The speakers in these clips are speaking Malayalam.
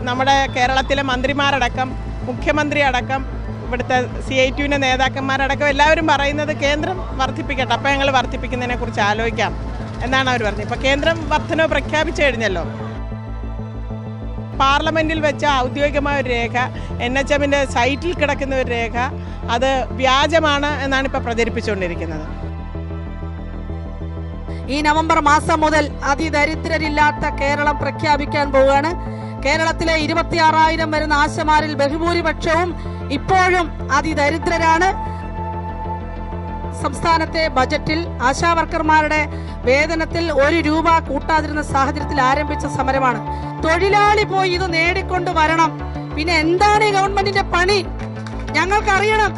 നമ്മുടെ കേരളത്തിലെ മന്ത്രിമാരടക്കം മുഖ്യമന്ത്രി അടക്കം ഇവിടുത്തെ സി ഐ ടിയുവിന്റെ നേതാക്കന്മാരടക്കം എല്ലാവരും പറയുന്നത് കേന്ദ്രം വർദ്ധിപ്പിക്കട്ടെ. അപ്പം ഞങ്ങൾ വർദ്ധിപ്പിക്കുന്നതിനെ കുറിച്ച് ആലോചിക്കാം എന്നാണ് അവർ പറഞ്ഞത്. ഇപ്പോൾ കേന്ദ്രം വർധനവ് പ്രഖ്യാപിച്ചു കഴിഞ്ഞല്ലോ. പാർലമെന്റിൽ വെച്ച ഔദ്യോഗികമായ ഒരു രേഖ എൻ എച്ച് എമ്മിന്റെ സൈറ്റിൽ കിടക്കുന്ന ഒരു രേഖ അത് വ്യാജമാണ് എന്നാണ് ഇപ്പോൾ പ്രചരിപ്പിച്ചുകൊണ്ടിരിക്കുന്നത്. ഈ നവംബർ മാസം മുതൽ അതിദരിദ്രരില്ലാത്ത കേരളം പ്രഖ്യാപിക്കാൻ പോവുകയാണ്. കേരളത്തിലെ ഇരുപത്തിയാറായിരം വരുന്ന ആശമാരിൽ ബഹുഭൂരിപക്ഷവും ഇപ്പോഴും അതിദരിദ്രരാണ്. സംസ്ഥാനത്തെ ബജറ്റിൽ ആശാവർക്കർമാരുടെ വേതനത്തിൽ ഒരു രൂപ കൂട്ടാതിരുന്ന സാഹചര്യത്തിൽ ആരംഭിച്ച സമരമാണ്. തൊഴിലാളി പോയി ഇത് നേടിക്കൊണ്ടു വരണം. പിന്നെ എന്താണ് ഈ ഗവൺമെന്റിന്റെ പണി? ഞങ്ങൾക്കറിയണം.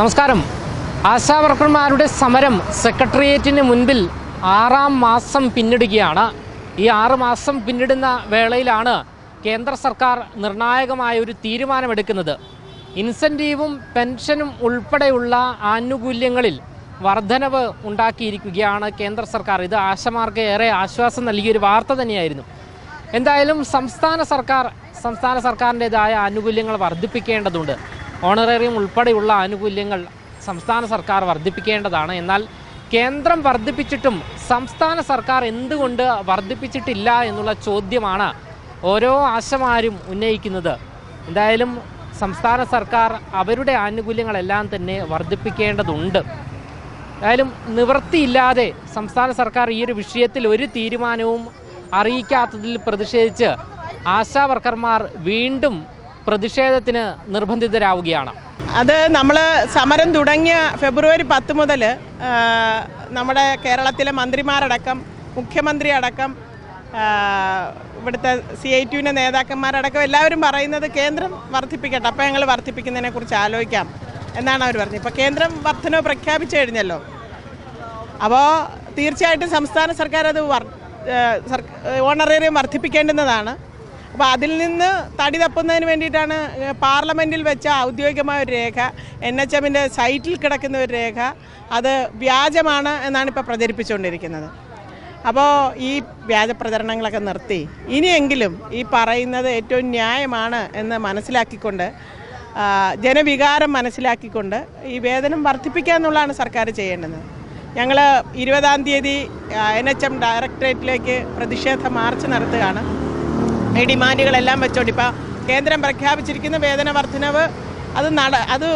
നമസ്കാരം. ആശാവർക്കർമാരുടെ സമരം സെക്രട്ടേറിയറ്റിന് മുൻപിൽ ആറാം മാസം പിന്നിടുകയാണ്. ഈ ആറ് മാസം പിന്നിടുന്ന വേളയിലാണ് കേന്ദ്ര സർക്കാർ നിർണായകമായ ഒരു തീരുമാനമെടുക്കുന്നത്. ഇൻസെന്റീവും പെൻഷനും ഉൾപ്പെടെയുള്ള ആനുകൂല്യങ്ങളിൽ വർധനവ് ഉണ്ടാക്കിയിരിക്കുകയാണ് കേന്ദ്ര സർക്കാർ. ഇത് ആശമാർക്ക് ഏറെ ആശ്വാസം നൽകിയൊരു വാർത്ത തന്നെയായിരുന്നു. എന്തായാലും സംസ്ഥാന സർക്കാർ സംസ്ഥാന സർക്കാരിന്റെതായ ആനുകൂല്യങ്ങൾ വർദ്ധിപ്പിക്കേണ്ടതുണ്ട്. ഓണറേറിയം ഉൾപ്പെടെയുള്ള ആനുകൂല്യങ്ങൾ സംസ്ഥാന സർക്കാർ വർദ്ധിപ്പിക്കേണ്ടതാണ്. എന്നാൽ കേന്ദ്രം വർദ്ധിപ്പിച്ചിട്ടും സംസ്ഥാന സർക്കാർ എന്തുകൊണ്ട് വർദ്ധിപ്പിച്ചിട്ടില്ല എന്നുള്ള ചോദ്യമാണ് ഓരോ ആശമാരും ഉന്നയിക്കുന്നത്. എന്തായാലും സംസ്ഥാന സർക്കാർ അവരുടെ ആനുകൂല്യങ്ങളെല്ലാം തന്നെ വർദ്ധിപ്പിക്കേണ്ടതുണ്ട്. എന്തായാലും നിവൃത്തിയില്ലാതെ സംസ്ഥാന സർക്കാർ ഈ ഒരു വിഷയത്തിൽ ഒരു തീരുമാനവും അറിയിക്കാത്തതിൽ പ്രതിഷേധിച്ച് ആശാവർക്കർമാർ വീണ്ടും പ്രതിഷേധത്തിന് നിർബന്ധിതരാവുകയാണ്. അത് നമ്മൾ സമരം തുടങ്ങിയ ഫെബ്രുവരി പത്ത് മുതൽ നമ്മുടെ കേരളത്തിലെ മന്ത്രിമാരടക്കം മുഖ്യമന്ത്രി അടക്കം ഇവിടുത്തെ സി ഐ ടിയുടെ നേതാക്കന്മാരടക്കം എല്ലാവരും പറയുന്നത് കേന്ദ്രം വർദ്ധിപ്പിക്കട്ടെ അപ്പോൾ ഞങ്ങൾ വർദ്ധിപ്പിക്കുന്നതിനെ കുറിച്ച് ആലോചിക്കാം എന്നാണ് അവർ പറഞ്ഞത്. ഇപ്പോൾ കേന്ദ്രം വർധനവ് പ്രഖ്യാപിച്ചു കഴിഞ്ഞല്ലോ. അപ്പോൾ തീർച്ചയായിട്ടും സംസ്ഥാന സർക്കാർ അത് വർ സർ ഓണറേറിയം വർദ്ധിപ്പിക്കേണ്ടുന്നതാണ്. അപ്പോൾ അതിൽ നിന്ന് തടി തപ്പുന്നതിന് വേണ്ടിയിട്ടാണ് പാർലമെന്റിൽ വെച്ച ഔദ്യോഗികമായ ഒരു രേഖ എൻ എച്ച് എമ്മിന്റെ സൈറ്റിൽ കിടക്കുന്ന ഒരു രേഖ അത് വ്യാജമാണ് എന്നാണ് ഇപ്പോൾ പ്രചരിപ്പിച്ചുകൊണ്ടിരിക്കുന്നത്. അപ്പോൾ ഈ വ്യാജ പ്രചരണങ്ങളൊക്കെ നിർത്തി. ഇനിയെങ്കിലും ഈ പറയുന്നത് ഏറ്റവും ന്യായമാണ് എന്ന് മനസ്സിലാക്കിക്കൊണ്ട് ജനവികാരം മനസ്സിലാക്കിക്കൊണ്ട് ഈ വേതനം വർദ്ധിപ്പിക്കുക എന്നുള്ളതാണ് സർക്കാർ ചെയ്യേണ്ടത്. ഞങ്ങൾ ഇരുപതാം തീയതി എൻ എച്ച് എം ഡയറക്ടറേറ്റിലേക്ക് പ്രതിഷേധ മാർച്ച് നടത്തുകയാണ്. ഈ ഡിമാൻഡുകളെല്ലാം വെച്ചോണ്ട് ഇപ്പോൾ കേന്ദ്രം പ്രഖ്യാപിച്ചിരിക്കുന്ന വേതന വർധനവ് അത് നട അത്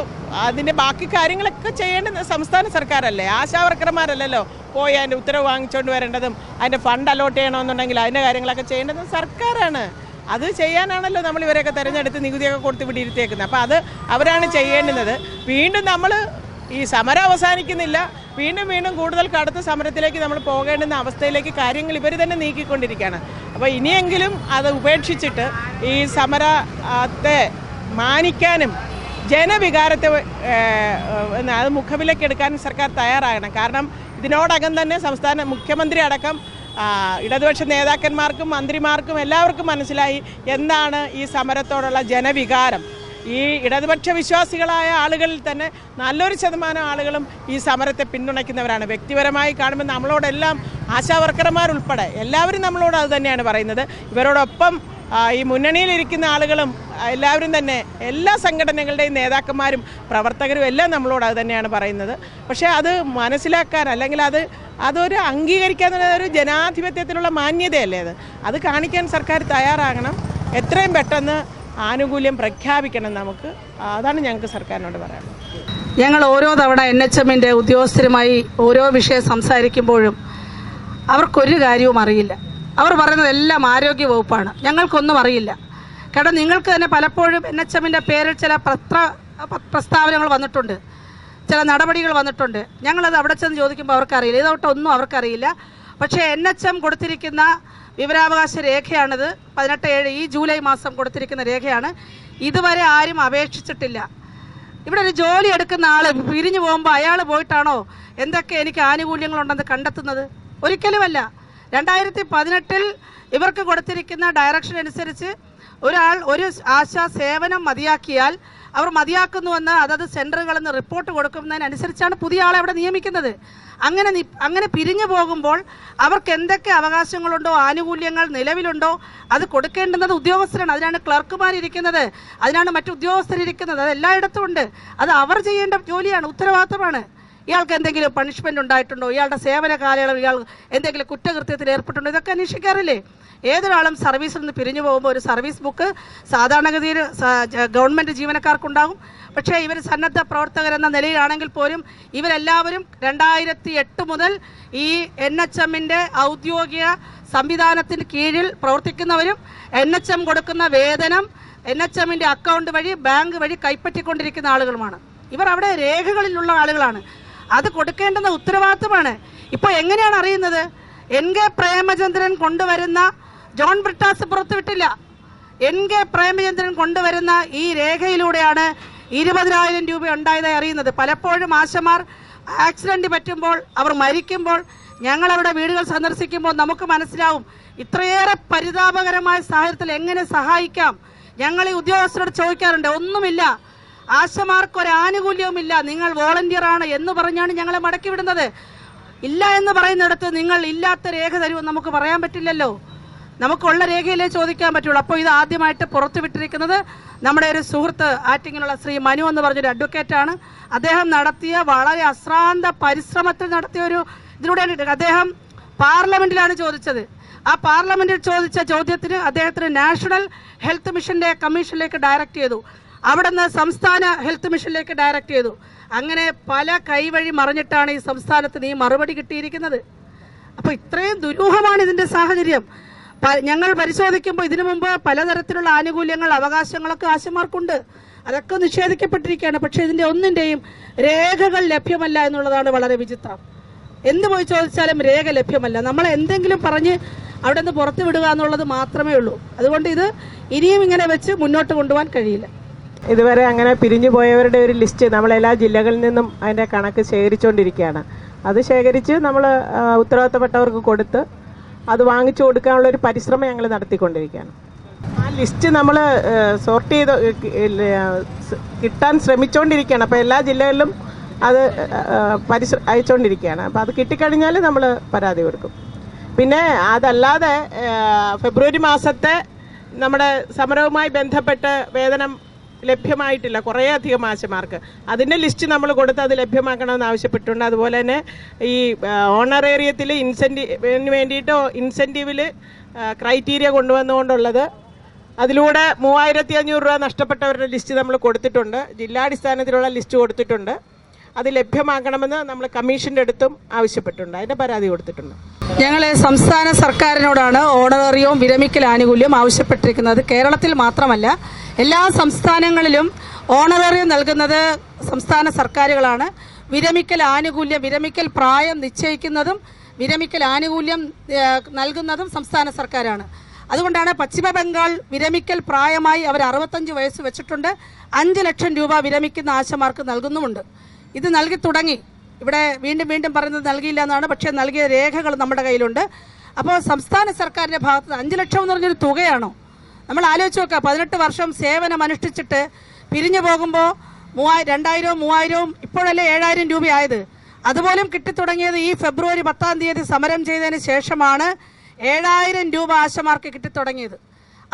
അതിന്റെ ബാക്കി കാര്യങ്ങളൊക്കെ ചെയ്യേണ്ട സംസ്ഥാന സർക്കാരല്ലേ? ആശാവർക്കർമാരല്ലല്ലോ പോയി അതിന്റെ ഉത്തരവ് വാങ്ങിച്ചുകൊണ്ട് വരേണ്ടതും അതിന്റെ ഫണ്ട് അലോട്ട് ചെയ്യണമെന്നുണ്ടെങ്കിൽ അതിന്റെ കാര്യങ്ങളൊക്കെ ചെയ്യേണ്ടത് സർക്കാരാണ്. അത് ചെയ്യാനാണല്ലോ നമ്മൾ ഇവരെയൊക്കെ തിരഞ്ഞെടുത്ത് നികുതിയൊക്കെ കൊടുത്ത് വിടിയിരുത്തിയേക്കുന്നത്. അപ്പോൾ അത് അവരാണ് ചെയ്യേണ്ടുന്നത്. വീണ്ടും നമ്മൾ ഈ സമരം അവസാനിക്കുന്നില്ല. വീണ്ടും വീണ്ടും കൂടുതൽ കടുത്ത സമരത്തിലേക്ക് നമ്മൾ പോകേണ്ടുന്ന അവസ്ഥയിലേക്ക് കാര്യങ്ങൾ ഇവർ തന്നെ നീക്കിക്കൊണ്ടിരിക്കുകയാണ്. അപ്പോൾ ഇനിയെങ്കിലും അത് ഉപേക്ഷിച്ചിട്ട് ഈ സമരത്തെ മാനിക്കാനും ജനവികാരത്തെ അത് മുഖവിലക്കെടുക്കാനും സർക്കാർ തയ്യാറാകണം. കാരണം ഇതിനോടകം തന്നെ സംസ്ഥാന മുഖ്യമന്ത്രി അടക്കം ഇടതുപക്ഷ നേതാക്കന്മാർക്കും മന്ത്രിമാർക്കും എല്ലാവർക്കും മനസ്സിലായി എന്താണ് ഈ സമരത്തോടുള്ള ജനവികാരം. ഈ ഇടതുപക്ഷ വിശ്വാസികളായ ആളുകളിൽ തന്നെ നല്ലൊരു ശതമാനം ആളുകളും ഈ സമരത്തെ പിന്തുണയ്ക്കുന്നവരാണ്. വ്യക്തിപരമായി കാണുമ്പോൾ നമ്മളോടെല്ലാം ആശാവർക്കർമാരുൾപ്പെടെ എല്ലാവരും നമ്മളോട് അത് തന്നെയാണ് പറയുന്നത്. ഇവരോടൊപ്പം ഈ മുന്നണിയിലിരിക്കുന്ന ആളുകളും എല്ലാവരും തന്നെ എല്ലാ സംഘടനകളുടെയും നേതാക്കന്മാരും പ്രവർത്തകരും എല്ലാം നമ്മളോട് അത് തന്നെയാണ് പറയുന്നത്. പക്ഷേ അത് മനസ്സിലാക്കാൻ അല്ലെങ്കിൽ അത് അതൊരു അംഗീകരിക്കാൻ ഒരു ജനാധിപത്യത്തിലുള്ള മാന്യതയല്ലേ അത്? അത് കാണിക്കാൻ സർക്കാർ തയ്യാറാകണം. എത്രയും പെട്ടെന്ന് ആനുകൂല്യം പ്രഖ്യാപിക്കണം നമുക്ക്. അതാണ് ഞങ്ങൾക്ക് സർക്കാരിനോട് പറയാനുള്ളത്. ഞങ്ങൾ ഓരോ തവണ എൻ എച്ച് എമ്മിന്റെ ഉദ്യോഗസ്ഥരുമായി ഓരോ വിഷയം സംസാരിക്കുമ്പോഴും അവർക്കൊരു കാര്യവും അറിയില്ല. അവർ പറയുന്നത് എല്ലാം ആരോഗ്യ വകുപ്പാണ്. ഞങ്ങൾക്കൊന്നും അറിയില്ല. കാരണം നിങ്ങൾക്ക് തന്നെ പലപ്പോഴും എൻ എച്ച് എമ്മിന്റെ പേരിൽ ചില പത്ര പ്രസ്താവനകൾ വന്നിട്ടുണ്ട്. ചില നടപടികൾ വന്നിട്ടുണ്ട്. ഞങ്ങളത് അവിടെ ചെന്ന് ചോദിക്കുമ്പോൾ അവർക്കറിയില്ല. ഇതോട്ടൊന്നും അവർക്കറിയില്ല. പക്ഷേ എൻ എച്ച് എം കൊടുത്തിരിക്കുന്ന വിവരാവകാശ രേഖയാണിത്. പതിനെട്ട് ഏഴ് ഈ ജൂലൈ മാസം കൊടുത്തിരിക്കുന്ന രേഖയാണ്. ഇതുവരെ ആരും അപേക്ഷിച്ചിട്ടില്ല. ഇവിടെ ഒരു ജോലി എടുക്കുന്ന ആൾ പിരിഞ്ഞു പോകുമ്പോൾ അയാൾ പോയിട്ടാണോ? എന്തൊക്കെ എനിക്ക് ആനുകൂല്യങ്ങളുണ്ടെന്ന് കണ്ടെത്തുന്നത്? ഒരിക്കലുമല്ല. രണ്ടായിരത്തി പതിനെട്ടിൽ ഇവർക്ക് കൊടുത്തിരിക്കുന്ന ഡയറക്ഷൻ അനുസരിച്ച് ഒരാൾ ഒരു ആശാ സേവനം മതിയാക്കിയാൽ അവർ മതിയാക്കുന്നുവെന്ന് അതത് സെന്ററുകളിൽ നിന്ന് റിപ്പോർട്ട് കൊടുക്കുന്നതിനനുസരിച്ചാണ് പുതിയ ആളെ അവിടെ നിയമിക്കുന്നത്. അങ്ങനെ അങ്ങനെ പിരിഞ്ഞു പോകുമ്പോൾ അവർക്ക് എന്തൊക്കെ അവകാശങ്ങളുണ്ടോ ആനുകൂല്യങ്ങൾ നിലവിലുണ്ടോ അത് കൊടുക്കേണ്ടുന്നത് ഉദ്യോഗസ്ഥരാണ്. അതിനാണ് ക്ലർക്കുമാരിരിക്കുന്നത് അതിനാണ് മറ്റു ഉദ്യോഗസ്ഥരിരിക്കുന്നത്. അത് എല്ലായിടത്തും ഉണ്ട്. അത് അവർ ചെയ്യേണ്ട ജോലിയാണ് ഉത്തരവാദിത്തമാണ്. ഇയാൾക്ക് എന്തെങ്കിലും പണിഷ്മെന്റ് ഉണ്ടായിട്ടുണ്ടോ? ഇയാളുടെ സേവന കാലയളവ് ഇയാൾ എന്തെങ്കിലും കുറ്റകൃത്യത്തിൽ ഏർപ്പെട്ടുണ്ടോ ഇതൊക്കെ അന്വേഷിക്കാറില്ലേ? ഏതൊരാളും സർവീസിൽ നിന്ന് പിരിഞ്ഞു പോകുമ്പോൾ ഒരു സർവീസ് ബുക്ക് സാധാരണഗതിയിൽ ഗവൺമെന്റ് ജീവനക്കാർക്കുണ്ടാകും. പക്ഷേ ഇവർ സന്നദ്ധ പ്രവർത്തകർ എന്ന നിലയിലാണെങ്കിൽ പോലും ഇവരെല്ലാവരും രണ്ടായിരത്തി എട്ട് മുതൽ ഈ എൻ എച്ച് എമ്മിന്റെ ഔദ്യോഗിക സംവിധാനത്തിന് കീഴിൽ പ്രവർത്തിക്കുന്നവരും എൻ എച്ച് എം കൊടുക്കുന്ന വേതനം എൻ എച്ച് എമ്മിന്റെ അക്കൗണ്ട് വഴി ബാങ്ക് വഴി കൈപ്പറ്റിക്കൊണ്ടിരിക്കുന്ന ആളുകളുമാണ്. ഇവർ അവിടെ രേഖകളിലുള്ള ആളുകളാണ്. അത് കൊടുക്കേണ്ടുന്ന ഉത്തരവാദിത്വമാണ് ഇപ്പോൾ എങ്ങനെയാണ് അറിയുന്നത്? എൻ കെ പ്രേമചന്ദ്രൻ കൊണ്ടുവരുന്ന ജോൺ ബ്രിട്ടാസ് പുറത്തുവിട്ടില്ല. എൻ കെ പ്രേമചന്ദ്രൻ കൊണ്ടുവരുന്ന ഈ രേഖയിലൂടെയാണ് ഇരുപതിനായിരം രൂപ ഉണ്ടായതായി അറിയുന്നത്. പലപ്പോഴും ആശമാർ ആക്സിഡന്റ് പറ്റുമ്പോൾ അവർ മരിക്കുമ്പോൾ ഞങ്ങളവിടെ വീടുകൾ സന്ദർശിക്കുമ്പോൾ നമുക്ക് മനസ്സിലാവും ഇത്രയേറെ പരിതാപകരമായ സാഹചര്യത്തിൽ എങ്ങനെ സഹായിക്കാം. ഞങ്ങൾ ഈ ഉദ്യോഗസ്ഥരോട് ചോദിക്കാറുണ്ട്. ഒന്നുമില്ല. ആശമാർക്ക് ഒരു ആനുകൂല്യവുമില്ല നിങ്ങൾ വോളണ്ടിയർ ആണ് എന്ന് പറഞ്ഞാണ് ഞങ്ങളെ മടക്കി വിടുന്നത്. ഇല്ല എന്ന് പറയുന്നിടത്ത് നിങ്ങൾ ഇല്ലാത്ത രേഖ തരുമെന്ന് നമുക്ക് പറയാൻ പറ്റില്ലല്ലോ. നമുക്കുള്ള രേഖയിലേ ചോദിക്കാൻ പറ്റുള്ളൂ. അപ്പോൾ ഇത് ആദ്യമായിട്ട് പുറത്തുവിട്ടിരിക്കുന്നത് നമ്മുടെ ഒരു സുഹൃത്ത് ആറ്റിങ്ങിലുള്ള ശ്രീ മനു എന്ന് പറഞ്ഞൊരു അഡ്വക്കേറ്റാണ്. അദ്ദേഹം നടത്തിയ വളരെ അശ്രാന്ത പരിശ്രമത്തിൽ നടത്തിയ ഒരു ഇതിലൂടെയാണ് അദ്ദേഹം പാർലമെന്റിലാണ് ചോദിച്ചത്. ആ പാർലമെന്റിൽ ചോദിച്ച ചോദ്യത്തിന് അദ്ദേഹത്തിന് നാഷണൽ ഹെൽത്ത് മിഷന്റെ കമ്മീഷനിലേക്ക് ഡയറക്റ്റ് ചെയ്തു. അവിടുന്ന് സംസ്ഥാന ഹെൽത്ത് മിഷനിലേക്ക് ഡയറക്റ്റ് ചെയ്തു. അങ്ങനെ പല കൈവഴി മറിഞ്ഞിട്ടാണ് ഈ സംസ്ഥാനത്തിന് നീ മറുപടി കിട്ടിയിരിക്കുന്നത്. അപ്പോൾ ഇത്രയും ദുരൂഹമാണ് ഇതിന്റെ സാഹചര്യം. ഞങ്ങൾ പരിശോധിക്കുമ്പോൾ ഇതിനു മുമ്പ് പലതരത്തിലുള്ള ആനുകൂല്യങ്ങൾ അവകാശങ്ങളൊക്കെ ആശമാർക്കുണ്ട്. അതൊക്കെ നിഷേധിക്കപ്പെട്ടിരിക്കുകയാണ്. പക്ഷേ ഇതിന്റെ ഒന്നിന്റെയും രേഖകൾ ലഭ്യമല്ല എന്നുള്ളതാണ് വളരെ വിചിത്രം. എന്ത് പോയി ചോദിച്ചാലും രേഖ ലഭ്യമല്ല. നമ്മൾ എന്തെങ്കിലും പറഞ്ഞ് അവിടെ നിന്ന് പുറത്തു വിടുക എന്നുള്ളത് മാത്രമേ ഉള്ളൂ. അതുകൊണ്ട് ഇത് ഇനിയും ഇങ്ങനെ വെച്ച് മുന്നോട്ട് കൊണ്ടുപോകാൻ കഴിയില്ല. ഇതുവരെ അങ്ങനെ പിരിഞ്ഞു പോയവരുടെ ഒരു ലിസ്റ്റ് നമ്മൾ എല്ലാ ജില്ലകളിൽ നിന്നും അതിന്റെ കണക്ക് ശേഖരിച്ചുകൊണ്ടിരിക്കുകയാണ് അത് ശേഖരിച്ച് നമ്മൾ ഉത്തരവാദിത്തപ്പെട്ടവർക്ക് കൊടുത്ത് അത് വാങ്ങിച്ചു കൊടുക്കാനുള്ള ഒരു പരിശ്രമം ഞങ്ങൾ നടത്തിക്കൊണ്ടിരിക്കുകയാണ്. ആ ലിസ്റ്റ് നമ്മൾ സോർട്ട് ചെയ്ത് കിട്ടാൻ ശ്രമിച്ചുകൊണ്ടിരിക്കുകയാണ് അപ്പോൾ എല്ലാ ജില്ലകളിലും അത് പരിശ്ര അയച്ചുകൊണ്ടിരിക്കുകയാണ് അപ്പോൾ അത് കിട്ടിക്കഴിഞ്ഞാൽ നമ്മൾ പരാതി കൊടുക്കും. പിന്നെ അതല്ലാതെ ഫെബ്രുവരി മാസത്തെ നമ്മുടെ സമരവുമായി ബന്ധപ്പെട്ട് വേതനം ലഭ്യമായിട്ടില്ല. കുറേയധികം ആശമാർക്ക്. അതിന്റെ ലിസ്റ്റ് നമ്മൾ കൊടുത്ത് അത് ലഭ്യമാക്കണമെന്ന് ആവശ്യപ്പെട്ടിട്ടുണ്ട്. അതുപോലെ തന്നെ ഈ ഓണറേറിയത്തിൽ ഇൻസെന്റീവിന് വേണ്ടിയിട്ട് ഇൻസെന്റീവിൽ ക്രൈറ്റീരിയ കൊണ്ടുവന്നുകൊണ്ടുള്ളത് അതിലൂടെ മൂവായിരത്തി അഞ്ഞൂറ് രൂപ നഷ്ടപ്പെട്ടവരുടെ ലിസ്റ്റ് നമ്മൾ കൊടുത്തിട്ടുണ്ട്. ജില്ലാടിസ്ഥാനത്തിലുള്ള ലിസ്റ്റ് കൊടുത്തിട്ടുണ്ട്. അത് ലഭ്യമാക്കണമെന്ന് നമ്മൾ കമ്മീഷന്റെ അടുത്തും ആവശ്യപ്പെട്ടിട്ടുണ്ട്. അതിന്റെ പരാതി കൊടുത്തിട്ടുണ്ട്. ഞങ്ങൾ സംസ്ഥാന സർക്കാരിനോടാണ് ഓണറേറിയവും വിരമിക്കൽ ആനുകൂല്യം ആവശ്യപ്പെട്ടിരിക്കുന്നത്. കേരളത്തിൽ മാത്രമല്ല എല്ലാ സംസ്ഥാനങ്ങളിലും ഓണറേറിയം നൽകുന്നത് സംസ്ഥാന സർക്കാരുകളാണ്. വിരമിക്കൽ ആനുകൂല്യം വിരമിക്കൽ പ്രായം നിശ്ചയിക്കുന്നതും വിരമിക്കൽ ആനുകൂല്യം നൽകുന്നതും സംസ്ഥാന സർക്കാരാണ്. അതുകൊണ്ടാണ് പശ്ചിമ ബംഗാൾ വിരമിക്കൽ പ്രായമായി അവർ അറുപത്തഞ്ച് വയസ്സ് വെച്ചിട്ടുണ്ട്. അഞ്ച് ലക്ഷം രൂപ വിരമിക്കുന്ന ആശമാർക്ക് നൽകുന്നുമുണ്ട്. ഇത് നൽകി തുടങ്ങി. ഇവിടെ വീണ്ടും വീണ്ടും പറയുന്നത് നൽകിയില്ല എന്നാണ് പക്ഷേ നൽകിയ രേഖകൾ നമ്മുടെ കയ്യിലുണ്ട്. അപ്പോൾ സംസ്ഥാന സർക്കാരിന്റെ ഭാഗത്ത് അഞ്ച് ലക്ഷം എന്ന് പറഞ്ഞൊരു തുകയാണോ? നമ്മൾ ആലോചിച്ച് നോക്കുക പതിനെട്ട് വർഷം സേവനം അനുഷ്ഠിച്ചിട്ട് പിരിഞ്ഞു പോകുമ്പോൾ മൂവായി രണ്ടായിരവും മൂവായിരവും ഇപ്പോഴല്ലേ ഏഴായിരം രൂപയായത് അതുപോലും കിട്ടിത്തുടങ്ങിയത് ഈ ഫെബ്രുവരി പത്താം തീയതി സമരം ചെയ്തതിന് ശേഷമാണ് ഏഴായിരം രൂപ ആശമാർക്ക് കിട്ടിത്തുടങ്ങിയത്.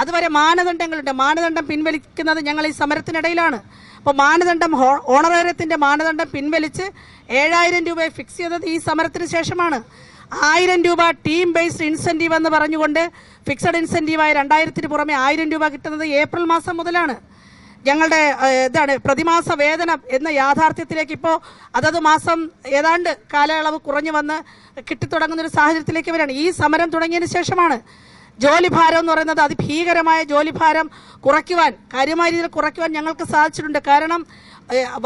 അതുവരെ മാനദണ്ഡങ്ങളുണ്ട്. മാനദണ്ഡം പിൻവലിക്കുന്നത് ഞങ്ങൾ ഈ സമരത്തിനിടയിലാണ്. അപ്പോൾ മാനദണ്ഡം ഓണറേറിയത്തിന്റെ മാനദണ്ഡം പിൻവലിച്ച് ഏഴായിരം രൂപയെ ഫിക്സ് ചെയ്തത് ഈ സമരത്തിന് ശേഷമാണ്. ആയിരം രൂപ ടീം ബേസ്ഡ് ഇൻസെന്റീവ് എന്ന് പറഞ്ഞുകൊണ്ട് ഫിക്സഡ് ഇൻസെന്റീവായ രണ്ടായിരത്തിന് പുറമെ ആയിരം രൂപ കിട്ടുന്നത് ഏപ്രിൽ മാസം മുതലാണ്. ഞങ്ങളുടെ ഇതാണ് പ്രതിമാസ വേതനം എന്ന യാഥാർത്ഥ്യത്തിലേക്ക് ഇപ്പോൾ അതത് മാസം ഏതാണ്ട് കാലയളവ് കുറഞ്ഞു വന്ന് കിട്ടിത്തുടങ്ങുന്ന ഒരു സാഹചര്യത്തിലേക്ക് വരികയാണ്. ഈ സമരം തുടങ്ങിയതിന് ശേഷമാണ് ജോലിഭാരം എന്ന് പറയുന്നത് അതിഭീകരമായ ജോലിഭാരം കുറയ്ക്കുവാൻ കാര്യമായ രീതിയിൽ കുറയ്ക്കുവാൻ ഞങ്ങൾക്ക് സാധിച്ചിട്ടുണ്ട്. കാരണം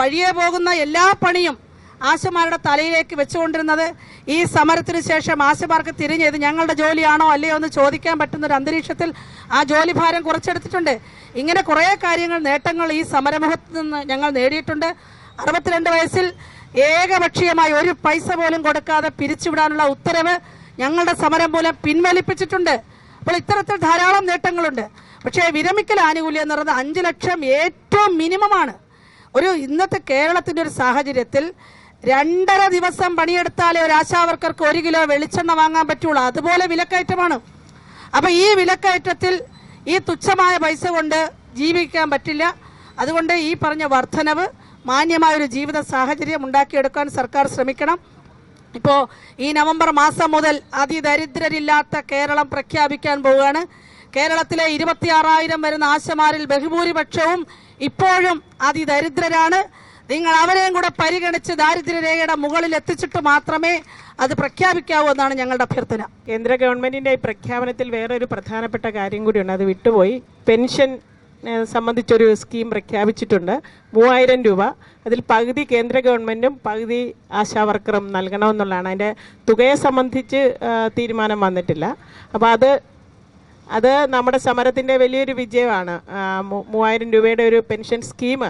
വഴിയെ പോകുന്ന എല്ലാ പണിയും ആശമാരുടെ തലയിലേക്ക് വെച്ചുകൊണ്ടിരുന്നത് ഈ സമരത്തിന് ശേഷം ആശമാർക്ക് തിരിഞ്ഞത് ഞങ്ങളുടെ ജോലിയാണോ അല്ലയോ എന്ന് ചോദിക്കാൻ പറ്റുന്ന ഒരു അന്തരീക്ഷത്തിൽ ആ ജോലിഭാരം കുറച്ചെടുത്തിട്ടുണ്ട്. ഇങ്ങനെ കുറേ കാര്യങ്ങൾ നേട്ടങ്ങൾ ഈ സമരമുഖത്ത് നിന്ന് ഞങ്ങൾ നേടിയിട്ടുണ്ട്. അറുപത്തിരണ്ട് വയസ്സിൽ ഏകപക്ഷീയമായി ഒരു പൈസ പോലും കൊടുക്കാതെ പിരിച്ചുവിടാനുള്ള ഉത്തരവ് ഞങ്ങളുടെ സമരം മൂലം പിൻവലിപ്പിച്ചിട്ടുണ്ട്. അപ്പോൾ ഇത്തരത്തിൽ ധാരാളം നേട്ടങ്ങളുണ്ട്. പക്ഷേ വിരമിക്കൽ ആനുകൂല്യം എന്ന് പറയുന്നത് അഞ്ച് ലക്ഷം ഏറ്റവും മിനിമമാണ്. ഒരു ഇന്നത്തെ കേരളത്തിന്റെ ഒരു സാഹചര്യത്തിൽ രണ്ടര ദിവസം പണിയെടുത്താലേ ഒരു ആശാവർക്കർക്ക് ഒരു കിലോ വെളിച്ചെണ്ണ വാങ്ങാൻ പറ്റുള്ളൂ. അതുപോലെ വിലക്കയറ്റമാണ്. അപ്പോൾ ഈ വിലക്കയറ്റത്തിൽ ഈ തുച്ഛമായ പൈസ കൊണ്ട് ജീവിക്കാൻ പറ്റില്ല. അതുകൊണ്ട് ഈ പറഞ്ഞ വർധനവ് മാന്യമായ ഒരു ജീവിത സാഹചര്യം ഉണ്ടാക്കിയെടുക്കാൻ സർക്കാർ ശ്രമിക്കണം. ഇപ്പോൾ ഈ നവംബർ മാസം മുതൽ അതിദരിദ്രരില്ലാത്ത കേരളം പ്രഖ്യാപിക്കാൻ പോവുകയാണ്. കേരളത്തിലെ ഇരുപത്തിയാറായിരം വരുന്ന ആശമാരിൽ ബഹുഭൂരിപക്ഷവും ഇപ്പോഴും അതിദരിദ്രരാണ്. നിങ്ങൾ അവരെയും കൂടെ പരിഗണിച്ച് ദാരിദ്ര്യരേഖയുടെ മുകളിൽ എത്തിച്ചിട്ട് മാത്രമേ അത് പ്രഖ്യാപിക്കാവൂ എന്നാണ് ഞങ്ങളുടെ അഭ്യർത്ഥന. കേന്ദ്ര ഗവൺമെന്റിന്റെ ഈ പ്രഖ്യാപനത്തിൽ വേറൊരു പ്രധാനപ്പെട്ട കാര്യം കൂടിയുണ്ട്. അത് വിട്ടുപോയി. പെൻഷൻ സംബന്ധിച്ചൊരു സ്കീം പ്രഖ്യാപിച്ചിട്ടുണ്ട്. മൂവായിരം രൂപ. അതിൽ പകുതി കേന്ദ്ര ഗവൺമെന്റും പകുതി ആശാവർക്കറും നൽകണമെന്നുള്ളതാണ്. അതിന്റെ തുകയെ സംബന്ധിച്ച് തീരുമാനം വന്നിട്ടില്ല. അപ്പോൾ അത് അത് നമ്മുടെ സമരത്തിന്റെ വലിയൊരു വിജയമാണ്. മൂവായിരം രൂപയുടെ ഒരു പെൻഷൻ സ്കീം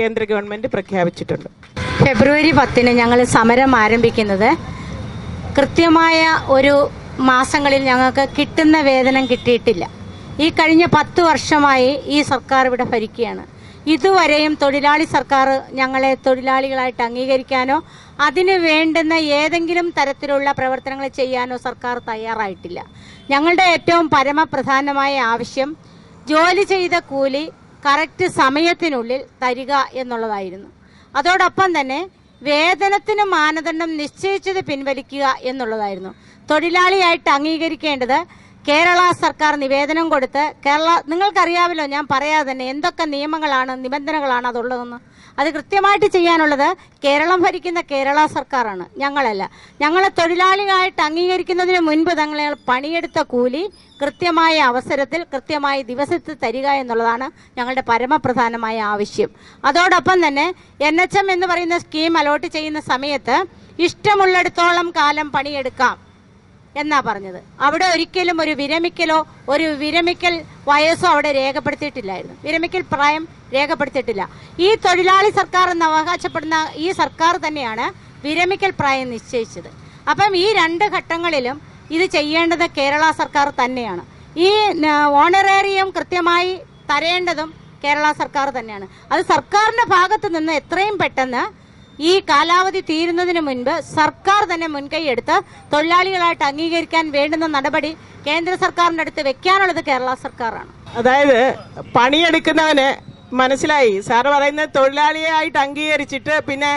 കേന്ദ്ര ഗവൺമെന്റ് പ്രഖ്യാപിച്ചിട്ടുണ്ട്. ഫെബ്രുവരി പത്തിന് ഞങ്ങൾ സമരം ആരംഭിക്കുന്നത്. കൃത്യമായ ഒരു മാസങ്ങളിൽ ഞങ്ങൾക്ക് കിട്ടുന്ന വേതനം കിട്ടിയിട്ടില്ല. ഈ കഴിഞ്ഞ പത്ത് വർഷമായി ഈ സർക്കാർ ഇവിടെ ഭരിക്കുകയാണ്. ഇതുവരെയും തൊഴിലാളി സർക്കാർ ഞങ്ങളെ തൊഴിലാളികളായിട്ട് അംഗീകരിക്കാനോ അതിന് വേണ്ടുന്ന ഏതെങ്കിലും തരത്തിലുള്ള പ്രവർത്തനങ്ങൾ ചെയ്യാനോ സർക്കാർ തയ്യാറായിട്ടില്ല. ഞങ്ങളുടെ ഏറ്റവും പരമപ്രധാനമായ ആവശ്യം ജോലി ചെയ്ത കൂലി കറക്റ്റ് സമയത്തിനുള്ളിൽ തരിക എന്നുള്ളതായിരുന്നു. അതോടൊപ്പം തന്നെ വേതനത്തിന് മാനദണ്ഡം നിശ്ചയിച്ചത് പിൻവലിക്കുക എന്നുള്ളതായിരുന്നു. തൊഴിലാളിയായിട്ട് അംഗീകരിക്കേണ്ടത് കേരള സർക്കാർ നിവേദനം കൊടുത്ത് കേരള നിങ്ങൾക്കറിയാമല്ലോ ഞാൻ പറയാതെ തന്നെ എന്തൊക്കെ നിയമങ്ങളാണ് നിബന്ധനകളാണ് അതുള്ളതെന്ന്. അത് കൃത്യമായിട്ട് ചെയ്യാനുള്ളത് കേരളം ഭരിക്കുന്ന കേരള സർക്കാരാണ് ഞങ്ങളല്ല. ഞങ്ങളെ തൊഴിലാളികളായിട്ട് അംഗീകരിക്കുന്നതിന് മുൻപ് തങ്ങളെ പണിയെടുത്ത കൂലി കൃത്യമായ അവസരത്തിൽ കൃത്യമായ ദിവസത്തിൽ തരിക എന്നുള്ളതാണ് ഞങ്ങളുടെ പരമപ്രധാനമായ ആവശ്യം. അതോടൊപ്പം തന്നെ എൻ എന്ന് പറയുന്ന സ്കീം അലോട്ട് ചെയ്യുന്ന സമയത്ത് ഇഷ്ടമുള്ളിടത്തോളം കാലം പണിയെടുക്കാം. എന്നാ പറഞ്ഞത്? അവിടെ ഒരിക്കലും ഒരു വിരമിക്കലോ ഒരു വിരമിക്കൽ വയസ്സോ അവിടെ രേഖപ്പെടുത്തിയിട്ടില്ലായിരുന്നു. വിരമിക്കൽ പ്രായം രേഖപ്പെടുത്തിയിട്ടില്ല. ഈ തൊഴിലാളി സർക്കാർ എന്ന് അവകാശപ്പെടുന്ന ഈ സർക്കാർ തന്നെയാണ് വിരമിക്കൽ പ്രായം നിശ്ചയിച്ചത്. അപ്പം ഈ രണ്ട് ഘട്ടങ്ങളിലും ഇത് ചെയ്യേണ്ടത് കേരള സർക്കാർ തന്നെയാണ്. ഈ ഓണറേറിയം കൃത്യമായി തരേണ്ടതും കേരള സർക്കാർ തന്നെയാണ്. അത് സർക്കാരിന്റെ ഭാഗത്ത് നിന്ന് എത്രയും പെട്ടെന്ന് ഈ കാലാവധി തീരുന്നതിന് മുൻപ് സർക്കാർ തന്നെ മുൻകൈയെടുത്ത് തൊഴിലാളികളായിട്ട് അംഗീകരിക്കാൻ വേണ്ടുന്ന നടപടി കേന്ദ്ര സർക്കാരിന്റെ അടുത്ത് വെക്കാനുള്ളത് കേരള സർക്കാരാണ്. അതായത് പണിയെടുക്കുന്നവന് മനസ്സിലായി. സാറ് പറയുന്നത് തൊഴിലാളിയായിട്ട് അംഗീകരിച്ചിട്ട് പിന്നെ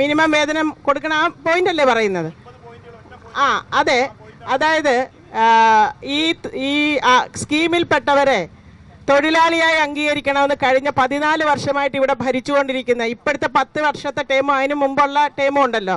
മിനിമം വേതനം കൊടുക്കണ ആ പോയിന്റ് അല്ലേ പറയുന്നത്? ആ അതെ. അതായത് ഈ ഈ സ്കീമിൽപ്പെട്ടവരെ തൊഴിലാളിയായി അംഗീകരിക്കണമെന്ന് കഴിഞ്ഞ പതിനാല് വർഷമായിട്ട് ഇവിടെ ഭരിച്ചുകൊണ്ടിരിക്കുന്ന ഇപ്പോഴത്തെ പത്ത് വർഷത്തെ ടേമോ അതിന് മുമ്പുള്ള ടേമോ ഉണ്ടല്ലോ.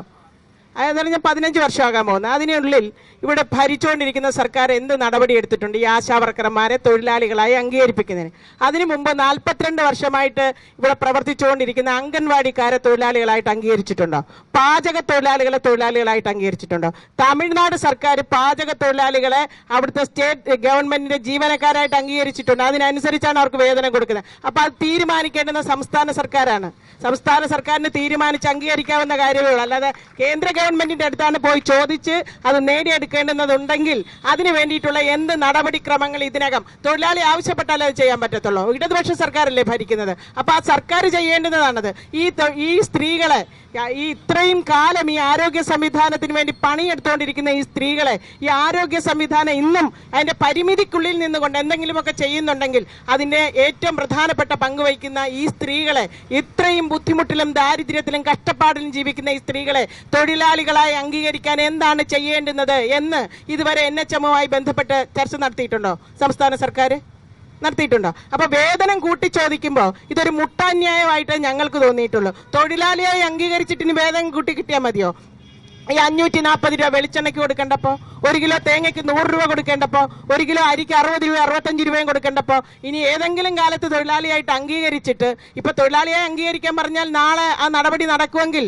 അതെന്ന് പറഞ്ഞാൽ പതിനഞ്ച് വർഷമാകാൻ പോകുന്നത് അതിനുള്ളിൽ ഇവിടെ ഭരിച്ചുകൊണ്ടിരിക്കുന്ന സർക്കാർ എന്ത് നടപടി എടുത്തിട്ടുണ്ട് ഈ ആശാവർക്കർമാരെ തൊഴിലാളികളായി അംഗീകരിപ്പിക്കുന്നതിന്. അതിനു മുമ്പ് നാൽപ്പത്തിരണ്ട് വർഷമായിട്ട് ഇവിടെ പ്രവർത്തിച്ചുകൊണ്ടിരിക്കുന്ന അംഗൻവാടിക്കാരെ തൊഴിലാളികളായിട്ട് അംഗീകരിച്ചിട്ടുണ്ടോ? പാചക തൊഴിലാളികളെ തൊഴിലാളികളായിട്ട് അംഗീകരിച്ചിട്ടുണ്ടോ? തമിഴ്നാട് സർക്കാർ പാചക തൊഴിലാളികളെ അവിടുത്തെ സ്റ്റേറ്റ് ഗവൺമെന്റിന്റെ ജീവനക്കാരായിട്ട് അംഗീകരിച്ചിട്ടുണ്ട്. അതിനനുസരിച്ചാണ് അവർക്ക് വേതനം കൊടുക്കുന്നത്. അപ്പൊ അത് തീരുമാനിക്കേണ്ടുന്ന സംസ്ഥാന സർക്കാരാണ്. സംസ്ഥാന സർക്കാരിന് തീരുമാനിച്ച് അംഗീകരിക്കാവുന്ന കാര്യമേ ഉള്ളൂ. അല്ലാതെ കേന്ദ്ര ഗവൺമെന്റിന്റെ അടുത്താണ് പോയി ചോദിച്ച് അത് നേടിയെടുക്കേണ്ടുന്നതുണ്ടെങ്കിൽ അതിന് വേണ്ടിയിട്ടുള്ള എന്ത് നടപടിക്രമങ്ങൾ ഇതിനകം തൊഴിലാളി ആവശ്യപ്പെട്ടാലേ അത് ചെയ്യാൻ പറ്റത്തുള്ളൂ. ഇടതുപക്ഷ സർക്കാരല്ലേ ഭരിക്കുന്നത്? അപ്പൊ ആ സർക്കാർ ചെയ്യേണ്ടുന്നതാണത്. ഈ ഈ സ്ത്രീകളെ ഈ ഇത്രയും കാലം ഈ ആരോഗ്യ സംവിധാനത്തിന് വേണ്ടി പണിയെടുത്തുകൊണ്ടിരിക്കുന്ന ഈ സ്ത്രീകളെ ഈ ആരോഗ്യ സംവിധാനം ഇന്നും അതിന്റെ പരിമിതിക്കുള്ളിൽ നിന്നുകൊണ്ട് എന്തെങ്കിലുമൊക്കെ ചെയ്യുന്നുണ്ടെങ്കിൽ അതിന്റെ ഏറ്റവും പ്രധാനപ്പെട്ട പങ്ക് വഹിക്കുന്ന ഈ സ്ത്രീകളെ ഇത്രയും ബുദ്ധിമുട്ടിലും ദാരിദ്ര്യത്തിലും കഷ്ടപ്പാടിലും ജീവിക്കുന്ന ഈ സ്ത്രീകളെ തൊഴിലാളികളായി അംഗീകരിക്കാൻ എന്താണ് ചെയ്യേണ്ടുന്നത് എന്ന് ഇതുവരെ എൻ എച്ച് എമ്മുമായി ബന്ധപ്പെട്ട് ചർച്ച നടത്തിയിട്ടുണ്ടോ? സംസ്ഥാന സർക്കാർ നടത്തിയിട്ടുണ്ടോ? അപ്പൊ വേതനം കൂട്ടി ചോദിക്കുമ്പോൾ ഇതൊരു മുട്ടാന്യായമായിട്ട് ഞങ്ങൾക്ക് തോന്നിയിട്ടുള്ളൂ. തൊഴിലാളിയായി അംഗീകരിച്ചിട്ടിന് വേതനം കൂട്ടി കിട്ടിയാൽ മതിയോ? ഈ അഞ്ഞൂറ്റി നാൽപ്പത് രൂപ വെളിച്ചെണ്ണയ്ക്ക് കൊടുക്കേണ്ടപ്പോൾ ഒരു കിലോ തേങ്ങയ്ക്ക് നൂറ് രൂപ കൊടുക്കേണ്ടപ്പോ ഒരു കിലോ അരിക്ക് അറുപത് രൂപ അറുപത്തഞ്ച് രൂപയും കൊടുക്കേണ്ടപ്പോ ഇനി ഏതെങ്കിലും കാലത്ത് തൊഴിലാളിയായിട്ട് അംഗീകരിച്ചിട്ട് ഇപ്പൊ തൊഴിലാളിയായി അംഗീകരിക്കാൻ പറഞ്ഞാൽ നാളെ ആ നടപടി നടക്കുമെങ്കിൽ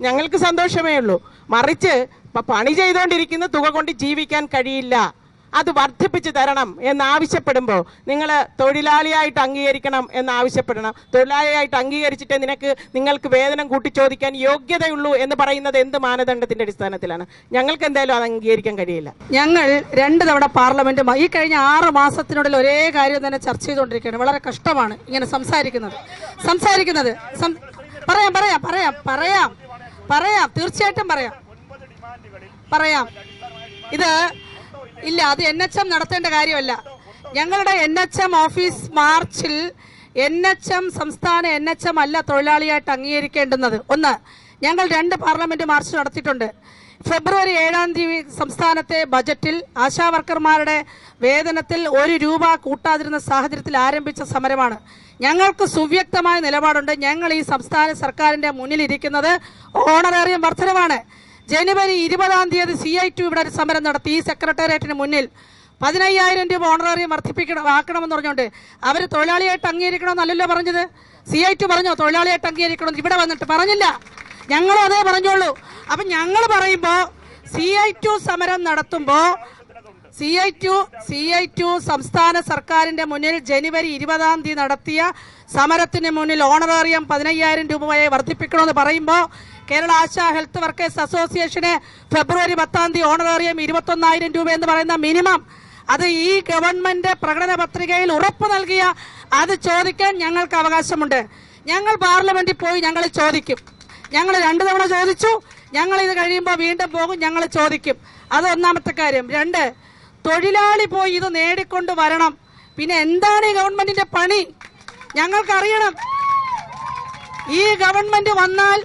ഞങ്ങൾക്ക് സന്തോഷമേ ഉള്ളൂ. മറിച്ച് പണി ചെയ്തുകൊണ്ടിരിക്കുന്ന തുക കൊണ്ട് ജീവിക്കാൻ കഴിയില്ല. അത് വർദ്ധിപ്പിച്ച് തരണം എന്നാവശ്യപ്പെടുമ്പോൾ നിങ്ങൾ തൊഴിലാളിയായിട്ട് അംഗീകരിക്കണം എന്നാവശ്യപ്പെടണം. തൊഴിലാളിയായിട്ട് അംഗീകരിച്ചിട്ട് നിനക്ക് നിങ്ങൾക്ക് വേതനം കൂട്ടി ചോദിക്കാൻ യോഗ്യതയുള്ളൂ എന്ന് പറയുന്നത് എന്ത് മാനദണ്ഡത്തിന്റെ അടിസ്ഥാനത്തിലാണ്? ഞങ്ങൾക്ക് എന്തായാലും അത് അംഗീകരിക്കാൻ കഴിയില്ല. ഞങ്ങൾ രണ്ട് തവണ പാർലമെന്റ് ഈ കഴിഞ്ഞ ആറ് മാസത്തിനുള്ളിൽ ഒരേ കാര്യം തന്നെ ചർച്ച ചെയ്തുകൊണ്ടിരിക്കുകയാണ്. വളരെ കഷ്ടമാണ് ഇങ്ങനെ സംസാരിക്കുന്നത്. സംസാരിക്കുന്നത്. പറയാം പറയാം പറയാം പറയാം. പറയാം തീർച്ചയായിട്ടും പറയാം. പറയാം. ഇത് ഇല്ല അത് എൻ എച്ച് എം നടത്തേണ്ട കാര്യമല്ല. ഞങ്ങളുടെ എൻ എച്ച് എം ഓഫീസ് മാർച്ചിൽ എൻ എച്ച് എം സംസ്ഥാന എൻ എച്ച് എം അല്ല തൊഴിലാളിയായിട്ട് അംഗീകരിക്കേണ്ടുന്നത്. ഒന്ന് ഞങ്ങൾ രണ്ട് പാർലമെന്റ് മാർച്ച് നടത്തിയിട്ടുണ്ട്. ഫെബ്രുവരി ഏഴാം തീയതി സംസ്ഥാനത്തെ ബജറ്റിൽ ആശാവർക്കർമാരുടെ വേതനത്തിൽ ഒരു രൂപ കൂട്ടാതിരുന്ന സാഹചര്യത്തിൽ ആരംഭിച്ച സമരമാണ്. ഞങ്ങൾക്ക് സുവ്യക്തമായ നിലപാടുണ്ട്. ഞങ്ങൾ ഈ സംസ്ഥാന സർക്കാരിന്റെ മുന്നിലിരിക്കുന്നത് ഓണറേറിയം വർധനവാണ്. ജനുവരി ഇരുപതാം തീയതി സി ഐ ടു ഇവിടെ ഒരു സമരം നടത്തി. ഈ സെക്രട്ടേറിയറ്റിന് മുന്നിൽ പതിനയ്യായിരം രൂപ ഓണറേറിയം വർദ്ധിപ്പിക്കണം ആക്കണമെന്ന് പറഞ്ഞുകൊണ്ട് അവർ തൊഴിലാളിയായിട്ട് അംഗീകരിക്കണമെന്നല്ലല്ലോ പറഞ്ഞത്? സി ഐ ടു പറഞ്ഞോ? തൊഴിലാളിയായിട്ട് അംഗീകരിക്കണം ഇവിടെ വന്നിട്ട് പറഞ്ഞില്ല. ഞങ്ങളും അതേ പറഞ്ഞോളൂ അപ്പം ഞങ്ങൾ പറയുമ്പോൾ സി ഐ ടു സമരം നടത്തുമ്പോൾ C I T U C I T U സംസ്ഥാന സർക്കാരിന്റെ മുന്നിൽ ജനുവരി ഇരുപതാം തീയതി നടത്തിയ സമരത്തിന് മുന്നിൽ ഓണറേറിയം പതിനയ്യായിരം രൂപ വരെ വർദ്ധിപ്പിക്കണമെന്ന് പറയുമ്പോൾ കേരള ആശാ ഹെൽത്ത് വർക്കേഴ്സ് അസോസിയേഷന് ഫെബ്രുവരി പത്താം തീയതി ഓണറേറിയം ഇരുപത്തൊന്നായിരം രൂപ എന്ന് പറയുന്ന മിനിമം അത് ഈ ഗവൺമെന്റ് പ്രകടന പത്രികയിൽ ഉറപ്പ് നൽകിയ അത് ചോദിക്കാൻ ഞങ്ങൾക്ക് അവകാശമുണ്ട്. ഞങ്ങൾ പാർലമെന്റിൽ പോയി ഞങ്ങൾ ചോദിക്കും. ഞങ്ങൾ രണ്ടു തവണ ചോദിച്ചു. ഞങ്ങൾ ഇത് കഴിയുമ്പോൾ വീണ്ടും പോകും ഞങ്ങൾ ചോദിക്കും. അത് ഒന്നാമത്തെ കാര്യം. രണ്ട് തൊഴിലാളി പോയി ഇത് നേടിക്കൊണ്ട് വരണം. പിന്നെ എന്താണ് ഈ ഗവൺമെന്റിന്റെ പണി? ഞങ്ങൾക്കറിയണം. ഈ ഗവൺമെന്റ് വന്നാൽ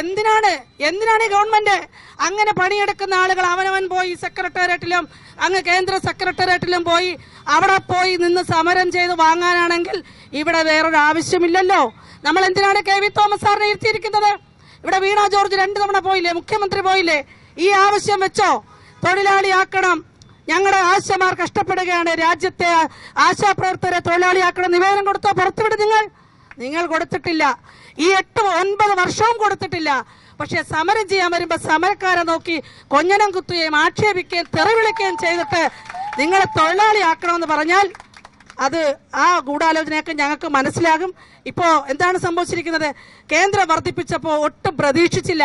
എന്തിനാണ്? എന്തിനാണ് ഈ ഗവൺമെന്റ്? അങ്ങനെ പണിയെടുക്കുന്ന ആളുകൾ അവനവൻ പോയി സെക്രട്ടേറിയറ്റിലും അങ്ങ് കേന്ദ്ര സെക്രട്ടേറിയറ്റിലും പോയി അവിടെ പോയി നിന്ന് സമരം ചെയ്ത് വാങ്ങാനാണെങ്കിൽ ഇവിടെ വേറൊരു ആവശ്യമില്ലല്ലോ. നമ്മൾ എന്തിനാണ് കെ വി തോമസ് സാറിനെ ഇരുത്തിയിരിക്കുന്നത്? ഇവിടെ വീണ ജോർജ് രണ്ടു തവണ പോയില്ലേ? മുഖ്യമന്ത്രി പോയില്ലേ? ഈ ആവശ്യം വെച്ചോ? തൊഴിലാളിയാക്കണം. ഞങ്ങളുടെ ആശമാർ കഷ്ടപ്പെടുകയാണ്. രാജ്യത്തെ ആശാപ്രവർത്തകരെ തൊഴിലാളിയാക്കണം. നിവേദനം കൊടുത്തോ? പുറത്തുവിട് നിങ്ങൾ. നിങ്ങൾ കൊടുത്തിട്ടില്ല. ഈ എട്ട് ഒൻപത് വർഷവും കൊടുത്തിട്ടില്ല. പക്ഷെ സമരം ചെയ്യാൻ വരുമ്പോൾ സമരക്കാരെ നോക്കി കൊഞ്ഞനം കുത്തുകയും ആക്ഷേപിക്കുകയും തെറിവിളിക്കുകയും ചെയ്തിട്ട് നിങ്ങളെ തൊഴിലാളിയാക്കണമെന്ന് പറഞ്ഞാൽ അത് ആ ഗൂഢാലോചനയൊക്കെ ഞങ്ങൾക്ക് മനസ്സിലാകും. ഇപ്പോൾ എന്താണ് സംഭവിച്ചിരിക്കുന്നത്? കേന്ദ്രം വർദ്ധിപ്പിച്ചപ്പോൾ ഒട്ടും പ്രതീക്ഷിച്ചില്ല.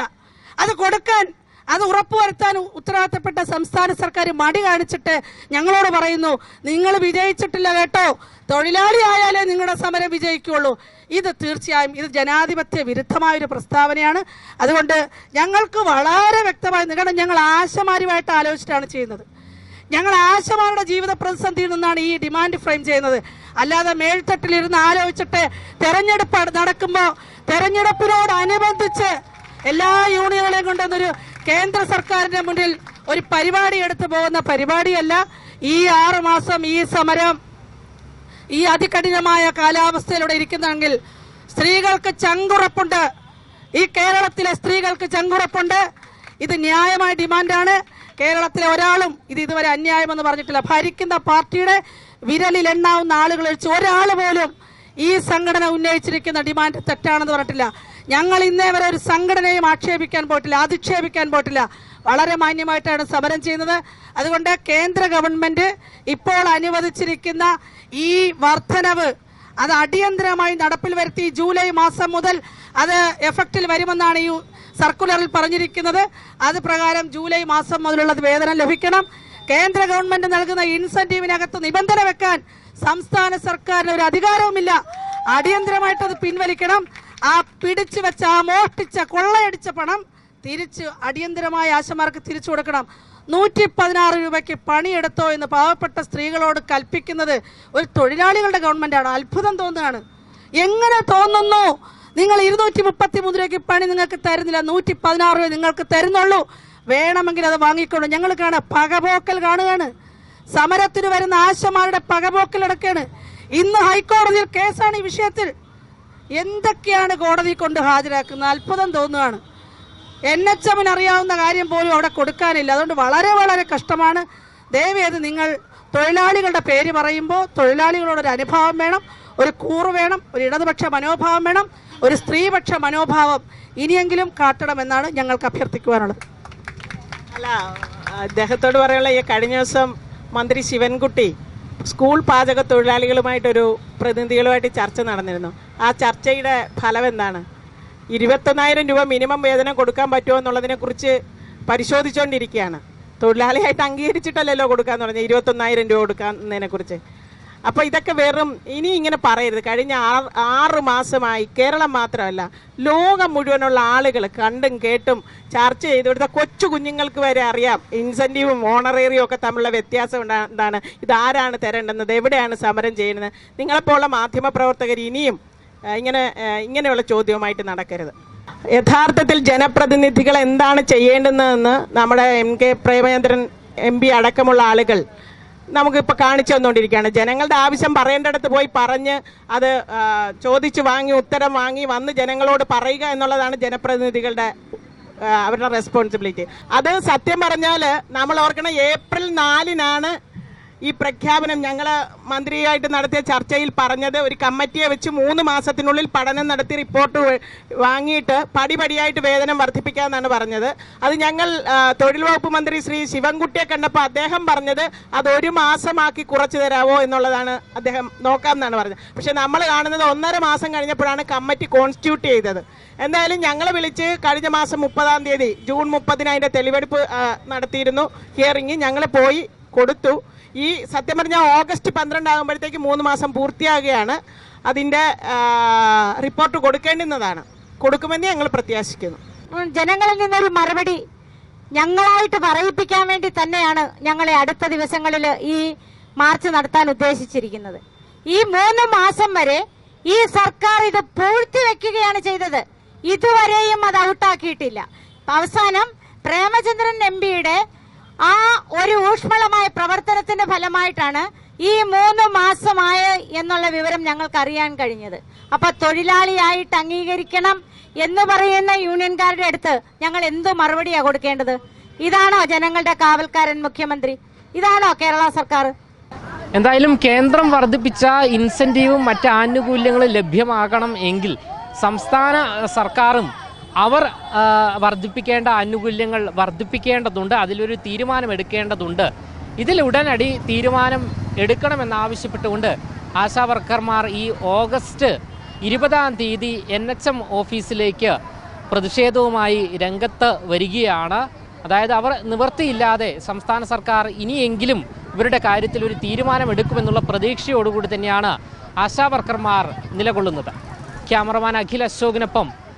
അത് കൊടുക്കാൻ അത് ഉറപ്പുവരുത്താൻ ഉത്തരവാദിത്തപ്പെട്ട സംസ്ഥാന സർക്കാർ മടി കാണിച്ചിട്ട് ഞങ്ങളോട് പറയുന്നു നിങ്ങൾ വിജയിച്ചിട്ടില്ല കേട്ടോ. തൊഴിലാളി ആയാലേ നിങ്ങളുടെ സമരം വിജയിക്കുള്ളൂ ഇത് തീർച്ചയായും ഇത് ജനാധിപത്യ വിരുദ്ധമായ ഒരു പ്രസ്താവനയാണ്. അതുകൊണ്ട് ഞങ്ങൾക്ക് വളരെ വ്യക്തമായി നിങ്ങളുടെ ഞങ്ങൾ ആശമാരുമായിട്ട് ആലോചിച്ചിട്ടാണ് ചെയ്യുന്നത്. ഞങ്ങൾ ആശമാരുടെ ജീവിത പ്രതിസന്ധിയിൽ നിന്നാണ് ഈ ഡിമാൻഡ് ഫ്രെയിം ചെയ്യുന്നത്. അല്ലാതെ മേൽത്തട്ടിലിരുന്ന് ആലോചിച്ചിട്ട് തെരഞ്ഞെടുപ്പ് നടക്കുമ്പോൾ തെരഞ്ഞെടുപ്പിനോടനുബന്ധിച്ച് എല്ലാ യൂണിയനുകളെയും കൊണ്ടുവന്നൊരു കേന്ദ്ര സർക്കാരിന്റെ മുന്നിൽ ഒരു പരിപാടി എടുത്തു പോകുന്ന പരിപാടിയല്ല. ഈ ആറു മാസം ഈ സമരം ഈ അതികഠിനമായ കാലാവസ്ഥയിലൂടെ ഇരിക്കുന്നെങ്കിൽ സ്ത്രീകൾക്ക് ചങ്കുറപ്പുണ്ട്. ഈ കേരളത്തിലെ സ്ത്രീകൾക്ക് ചങ്കുറപ്പുണ്ട്. ഇത് ന്യായമായ ഡിമാൻഡാണ്. കേരളത്തിലെ ഒരാളും ഇത് ഇതുവരെ അന്യായമെന്ന് പറഞ്ഞിട്ടില്ല. ഭരിക്കുന്ന പാർട്ടിയുടെ വിരലിൽ എണ്ണാവുന്ന ആളുകൾ ഒരാൾ പോലും ഈ സംഘടന ഉന്നയിച്ചിരിക്കുന്ന ഡിമാൻഡ് തെറ്റാണെന്ന് പറഞ്ഞിട്ടില്ല. ഞങ്ങൾ ഇന്നേ വരെ ഒരു സംഘടനയും ആക്ഷേപിക്കാൻ പോയിട്ടില്ല അധിക്ഷേപിക്കാൻ പോയിട്ടില്ല. വളരെ മാന്യമായിട്ടാണ് സമരം ചെയ്യുന്നത്. അതുകൊണ്ട് കേന്ദ്ര ഗവൺമെന്റ് ഇപ്പോൾ അനുവദിച്ചിരിക്കുന്ന ഈ വർധനവ് അത് അടിയന്തരമായി നടപ്പിൽ വരുത്തി ജൂലൈ മാസം മുതൽ അത് എഫക്റ്റിൽ വരുമെന്നാണ് ഈ സർക്കുലറിൽ പറഞ്ഞിരിക്കുന്നത്. അത് പ്രകാരം ജൂലൈ മാസം മുതലുള്ളത് വേതനം ലഭിക്കണം. കേന്ദ്ര ഗവൺമെന്റ് നൽകുന്ന ഇൻസെന്റീവിനകത്ത് നിബന്ധന വെക്കാൻ സംസ്ഥാന സർക്കാരിന് ഒരു അധികാരവുമില്ല. അടിയന്തരമായിട്ട് അത് പിൻവലിക്കണം. ആ പിടിച്ചു വെച്ച ആ മോഷ്ടിച്ച കൊള്ളയടിച്ച പണം തിരിച്ച് അടിയന്തരമായ ആശമാർക്ക് തിരിച്ചു കൊടുക്കണം. നൂറ്റി പതിനാറ് രൂപയ്ക്ക് പണിയെടുത്തോ എന്ന് പാവപ്പെട്ട സ്ത്രീകളോട് കൽപ്പിക്കുന്നത് ഒരു തൊഴിലാളികളുടെ ഗവൺമെന്റാണ്. അത്ഭുതം തോന്നുകയാണ്. എങ്ങനെ തോന്നുന്നു? നിങ്ങൾ ഇരുന്നൂറ്റി മുപ്പത്തി മൂന്ന് രൂപയ്ക്ക് പണി നിങ്ങൾക്ക് തരുന്നില്ല. നൂറ്റി പതിനാറ് രൂപ നിങ്ങൾക്ക് തരുന്നുള്ളൂ. വേണമെങ്കിൽ അത് വാങ്ങിക്കോളൂ ഞങ്ങൾ കാണാം പകപോക്കൽ കാണുകയാണ്. സമരത്തിന് വരുന്ന ആശമാരുടെ പകപോക്കൽ അടക്കാണ് ഇന്ന് ഹൈക്കോടതിയിൽ കേസാണ് ഈ വിഷയത്തിൽ. എന്തൊക്കെയാണ് കോടതി കൊണ്ട് ഹാജരാക്കുന്നത്? അത്ഭുതം തോന്നുകയാണ്. എൻ എച്ച് എമ്മിന് അറിയാവുന്ന കാര്യം പോലും അവിടെ കൊടുക്കാനില്ല. അതുകൊണ്ട് വളരെ വളരെ കഷ്ടമാണ്. ദയവേത് നിങ്ങൾ തൊഴിലാളികളുടെ പേര് പറയുമ്പോൾ തൊഴിലാളികളോടൊരു അനുഭാവം വേണം ഒരു കൂറ് വേണം ഒരു ഇടതുപക്ഷ മനോഭാവം വേണം ഒരു സ്ത്രീപക്ഷ മനോഭാവം ഇനിയെങ്കിലും കാട്ടണമെന്നാണ് ഞങ്ങൾക്ക് അഭ്യർത്ഥിക്കുവാനുള്ളത്. അല്ല അദ്ദേഹത്തോട് പറയാനുള്ള ഈ കഴിഞ്ഞ ദിവസം മന്ത്രി ശിവൻകുട്ടി സ്കൂൾ പാചക തൊഴിലാളികളുമായിട്ടൊരു പ്രതിനിധികളുമായിട്ട് ചർച്ച നടന്നിരുന്നു. ആ ചർച്ചയുടെ ഫലം എന്താണ്? ഇരുപത്തൊന്നായിരം രൂപ മിനിമം വേതനം കൊടുക്കാൻ പറ്റുമോ എന്നുള്ളതിനെക്കുറിച്ച് പരിശോധിച്ചുകൊണ്ടിരിക്കുകയാണ് തൊഴിലാളിയായിട്ട് അംഗീകരിച്ചിട്ടല്ലല്ലോ കൊടുക്കാന്ന് പറഞ്ഞാൽ ഇരുപത്തൊന്നായിരം രൂപ കൊടുക്കുന്നതിനെ കുറിച്ച് അപ്പൊ ഇതൊക്കെ വെറും ഇനി ഇങ്ങനെ പറയരുത്. കഴിഞ്ഞ ആറ് മാസമായി കേരളം മാത്രമല്ല ലോകം മുഴുവനുള്ള ആളുകൾ കണ്ടും കേട്ടും ചർച്ച ചെയ്ത് ഇവിടുത്തെ കൊച്ചു കുഞ്ഞുങ്ങൾക്ക് വരെ അറിയാം ഇൻസെന്റീവും ഓണറേറിയും ഒക്കെ തമ്മിലുള്ള വ്യത്യാസം എന്താണ് ഇതാരാണ് തരേണ്ടുന്നത് എവിടെയാണ് സമരം ചെയ്യുന്നത്. നിങ്ങളെപ്പോലുള്ള മാധ്യമപ്രവർത്തകർ ഇനിയും ഇങ്ങനെ ഇങ്ങനെയുള്ള ചോദ്യവുമായിട്ട് നടക്കരുത്. യഥാർത്ഥത്തിൽ ജനപ്രതിനിധികൾ എന്താണ് ചെയ്യേണ്ടതെന്ന് നമ്മുടെ M K Premachandran M P അടക്കമുള്ള ആളുകൾ നമുക്കിപ്പോൾ കാണിച്ചു തന്നുകൊണ്ടിരിക്കുകയാണ് ജനങ്ങളുടെ ആവശ്യം പറയേണ്ടടുത്ത് പോയി പറഞ്ഞ് അത് ചോദിച്ച് വാങ്ങി ഉത്തരം വാങ്ങി വന്ന് ജനങ്ങളോട് പറയുക എന്നുള്ളതാണ് ജനപ്രതിനിധികളുടെ അവരുടെ റെസ്പോൺസിബിലിറ്റി അത് സത്യം പറഞ്ഞാൽ നമ്മൾ ഓർക്കണം ഏപ്രിൽ നാലിനാണ് ഈ പ്രഖ്യാപനം ഞങ്ങൾ മന്ത്രിയായിട്ട് നടത്തിയ ചർച്ചയിൽ പറഞ്ഞത് ഒരു കമ്മിറ്റിയെ വെച്ച് മൂന്ന് മാസത്തിനുള്ളിൽ പഠനം നടത്തി റിപ്പോർട്ട് വാങ്ങിയിട്ട് പടിപടിയായിട്ട് വേതനം വർദ്ധിപ്പിക്കാമെന്നാണ് പറഞ്ഞത്. അത് ഞങ്ങൾ തൊഴിൽ വകുപ്പ് മന്ത്രി ശ്രീ ശിവൻകുട്ടിയെ കണ്ടപ്പോൾ അദ്ദേഹം പറഞ്ഞത് അത് ഒരു മാസമാക്കി കുറച്ചു തരാമോ എന്നുള്ളതാണ് അദ്ദേഹം നോക്കാമെന്നാണ് പറഞ്ഞത്. പക്ഷേ നമ്മൾ കാണുന്നത് ഒന്നര മാസം കഴിഞ്ഞപ്പോഴാണ് കമ്മിറ്റി കോൺസ്റ്റിറ്റ്യൂട്ട് ചെയ്തത്. എന്തായാലും ഞങ്ങളെ വിളിച്ച് കഴിഞ്ഞ മാസം മുപ്പതാം തീയതി ജൂൺ മുപ്പതിന് അതിന്റെ തെളിവെടുപ്പ് നടത്തിയിരുന്നു. ഹിയറിംഗ് ഞങ്ങൾ പോയി കൊടുത്തു. ഈ സത്യം പറഞ്ഞാൽ ഓഗസ്റ്റ് പന്ത്രണ്ട് ആകുമ്പോഴത്തേക്ക് മൂന്ന് മാസം പൂർത്തിയാകുകയാണ്. അതിന്റെ റിപ്പോർട്ട് കൊടുക്കേണ്ടുന്നതാണ്. കൊടുക്കുമെന്ന് ഞങ്ങൾ പ്രത്യാശിക്കുന്നു. ജനങ്ങളിൽ നിന്നൊരു മറുപടി ഞങ്ങളായിട്ട് പറയിപ്പിക്കാൻ വേണ്ടി തന്നെയാണ് ഞങ്ങളെ അടുത്ത ദിവസങ്ങളിൽ ഈ മാർച്ച് നടത്താൻ ഉദ്ദേശിച്ചിരിക്കുന്നത്. ഈ മൂന്ന് മാസം വരെ ഈ സർക്കാർ ഇത് പൂഴ്ത്തി വെക്കുകയാണ് ചെയ്തത്. ഇതുവരെയും അത് ഔട്ടാക്കിയിട്ടില്ല. അവസാനം പ്രേമചന്ദ്രൻ എം പിയുടെ ആ ഒരു ഊഷ്മളമായ പ്രവർത്തനത്തിന്റെ ഫലമായിട്ടാണ് ഈ മൂന്ന് മാസമായ എന്നുള്ള വിവരം ഞങ്ങൾക്ക് അറിയാൻ കഴിഞ്ഞത്. അപ്പൊ തൊഴിലാളിയായിട്ട് അംഗീകരിക്കണം എന്ന് പറയുന്ന യൂണിയൻകാരുടെ അടുത്ത് ഞങ്ങൾ എന്തു മറുപടിയാ കൊടുക്കേണ്ടത്? ഇതാണോ ജനങ്ങളുടെ കാവൽക്കാരൻ മുഖ്യമന്ത്രി? ഇതാണോ കേരള സർക്കാർ? എന്തായാലും കേന്ദ്രം വർദ്ധിപ്പിച്ച ഇൻസെന്റീവും മറ്റ് ആനുകൂല്യങ്ങളും ലഭ്യമാകണം എങ്കിൽ സംസ്ഥാന സർക്കാരും അവർ വർദ്ധിപ്പിക്കേണ്ട ആനുകൂല്യങ്ങൾ വർദ്ധിപ്പിക്കേണ്ടതുണ്ട് അതിലൊരു തീരുമാനം എടുക്കേണ്ടതുണ്ട് ഇതിൽ ഉടനടി തീരുമാനം എടുക്കണമെന്നാവശ്യപ്പെട്ടുകൊണ്ട് ആശാ വർക്കർമാർ ഈ ഓഗസ്റ്റ് ഇരുപതാം തീയതി എൻ എച്ച് എം ഓഫീസിലേക്ക് പ്രതിഷേധവുമായി രംഗത്ത് വരികയാണ്. അതായത് അവർ നിവൃത്തിയില്ലാതെ സംസ്ഥാന സർക്കാർ ഇനിയെങ്കിലും ഇവരുടെ കാര്യത്തിൽ ഒരു തീരുമാനമെടുക്കുമെന്നുള്ള പ്രതീക്ഷയോടുകൂടി തന്നെയാണ് ആശാ വർക്കർമാർ നിലകൊള്ളുന്നത്. ക്യാമറമാൻ അഖിൽ അശോകിനൊപ്പം